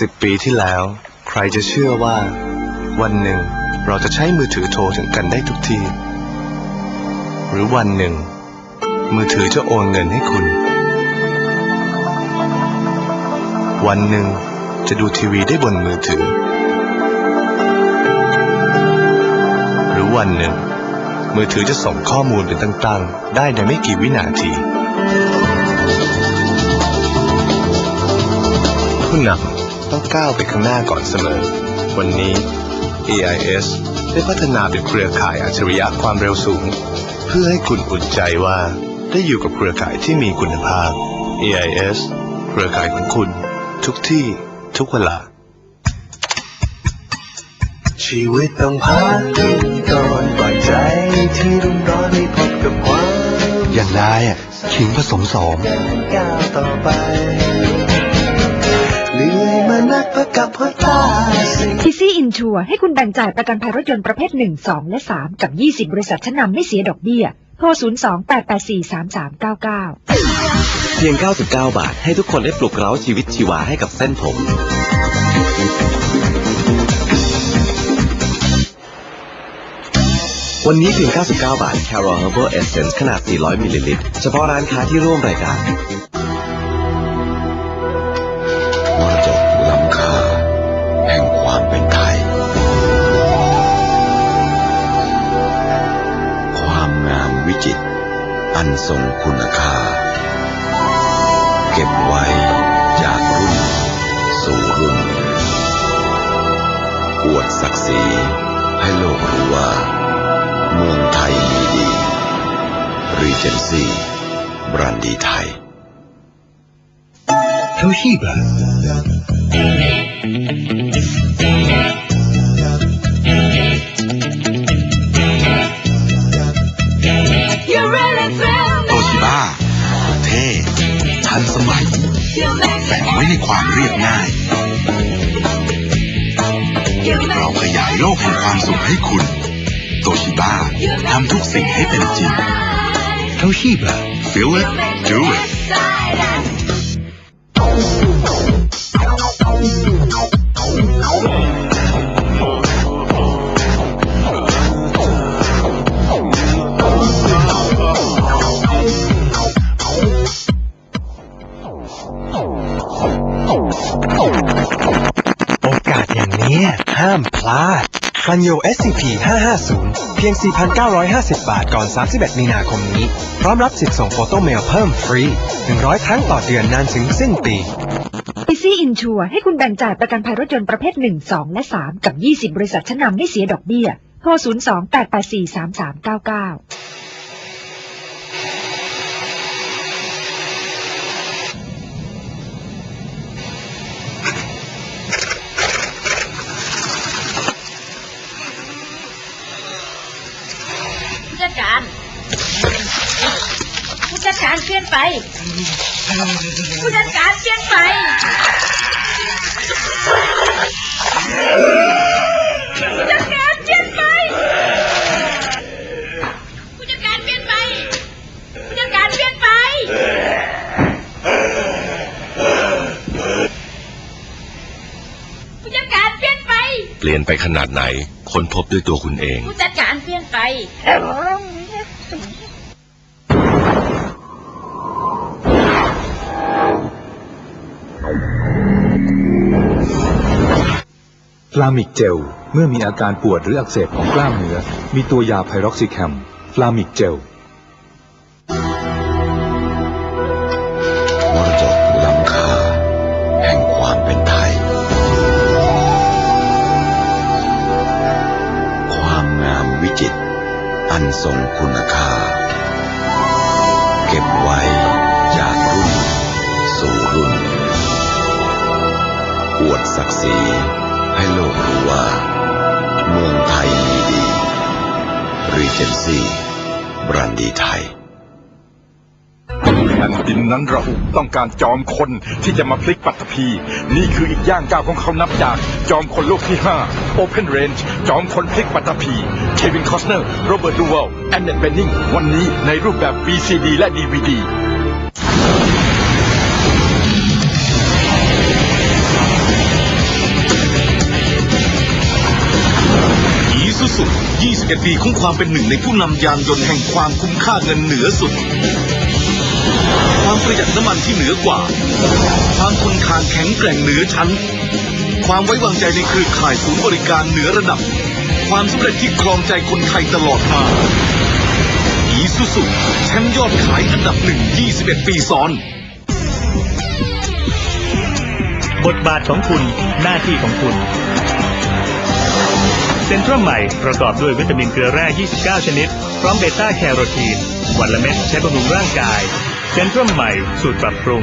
สิบปีที่แล้ว ใครจะเชื่อว่า วันหนึ่งเราจะใช้มือถือโทรถึงกันได้ทุกที่หรือวันหนึ่ง มือถือจะโอนเงินให้คุณ วันหนึ่งจะดูทีวีได้บนมือถือ หรือวันหนึ่ง มือถือจะส่งข้อมูลเป็นต่างๆ ได้ในไม่กี่วินาที ผู้นำ ต้องก้าวไปข้างหน้าก่อนเสมอ วันนี้ AIS ได้พัฒนาเป็นเครือข่ายอัจฉริยะความเร็วสูง เพื่อให้คุณอุ่นใจว่าได้อยู่กับเครือข่ายที่มีคุณภาพ AIS เครือข่ายของคุณ ทุกที่ทุกเวลา ชีวิตต้องพักก่อนปล่อยใจที่รุ่มร้อนให้พบกับความอย่างนายอะขิงผสมสมก้าวต่อไปเหนื่อย มานักประกับหัวตาสิทีซีอินชัวให้คุณแบ่งจ่ายประกันภัยรถยนต์ประเภท 1 2 และ 3 กับ 20 บริษัทชั้นนำไม่เสียดอกเบี้ย โทร 02 884 3399 เพียง 99 บาท ให้ทุกคนได้ปลุกเร้าชีวิตชีวาให้กับเส้นผม วันนี้เพียง 99 บาท Carol Herbal Essence ขนาด 400 มิลลิลิตร เฉพาะร้านค้าที่ร่วมรายการ ทรงคุณค่า เก็บไว้จากรุ่น สู่รุ่น อวดศักดิ์ศรีให้โลกรู้ว่า เมืองไทยมีดีรีเจนซี่บรันดีไทย Toshiba ความเรียบง่าย You เรา make ขยายโลกแห่งความสุขให้คุณ โตชิบ้าทำทุกสิ่งให้เป็นจริงโตชิบ้า feel it do it ดฟันโย SCP 550 เพียง 4,950 บาทก่อน 31 มีนาคมนี้ พร้อมรับสิทธิ์ส่งโฟโต้เมลเพิ่มฟรี 100 ครั้งต่อเดือนนานถึงสิ้นปีทีซีอินชัวให้คุณแบ่งจ่ายประกันภัยรถยนต์ประเภท 1 2 และ 3 กับ 20 บริษัทชั้นนำไม่เสียดอกเบี้ย โทร 02 884 3399 จัดการ ผู้จัดการเปลี่ยนไป ผู้จัดการเปลี่ยนไป ผู้จัดการเปลี่ยนไป ผู้จัดการเปลี่ยนไป ผู้จัดการเปลี่ยนไป ผู้จัดการเปลี่ยนไป เปลี่ยนไปขนาดไหน ค้นพบด้วยตัวคุณเอง ผู้จัดการเปลี่ยน ไปฟลามิกเจล เมื่อมีอาการปวดหรืออักเสบของกล้ามเนื้อ มีตัวยาไพร็อกซิแคมฟลามิกเจล มรดกล้ำค่าแห่งความเป็นไทย นทรงคุณค่า เก็บไว้จากรุ่น สู่รุ่น อวดศักดิ์ศรีให้โลกรู้ว่า เมืองไทยมีดีรีเจนซีบรันดีไทย แผ่นดินนั้นระอุต้องการจอมคนที่จะมาพลิกปัตภี นี่คืออีกย่างก้าวของเขานับจาก จอมคนลูกที่ 5 Open Range จอมคนพลิกปัตภี เควินคอสเนอร์ โรเบิร์ตดูเวลแอนเนตเบนนิงวันนี้ในรูปแบบ VCD และ DVD ซูซู21 ปีของความเป็นหนึ่งในผู้นำยานยนต์แห่งความคุ้มค่าเงินเหนือสุด ความประหยัดน้ำมันที่เหนือกว่า ความทนทานแข็งแกร่งเหนือชั้น ความไว้วางใจในเครือข่ายศูนย์บริการเหนือระดับ ความสำเร็จที่ครองใจคนไทยตลอดมาอีซูซุแชมป์ยอดขายอันดับหนึ่ง 21 ปีซ้อน บทบาทของคุณหน้าที่ของคุณ เซนทรัมใหม่ประกอบด้วยวิตามินเกลือแร่ 29 ชนิด พร้อมเบต้าแคโรทีน วันละเม็ดใช้บำรุงร่างกาย เซนทรัมใหม่สูตรปรับปรุง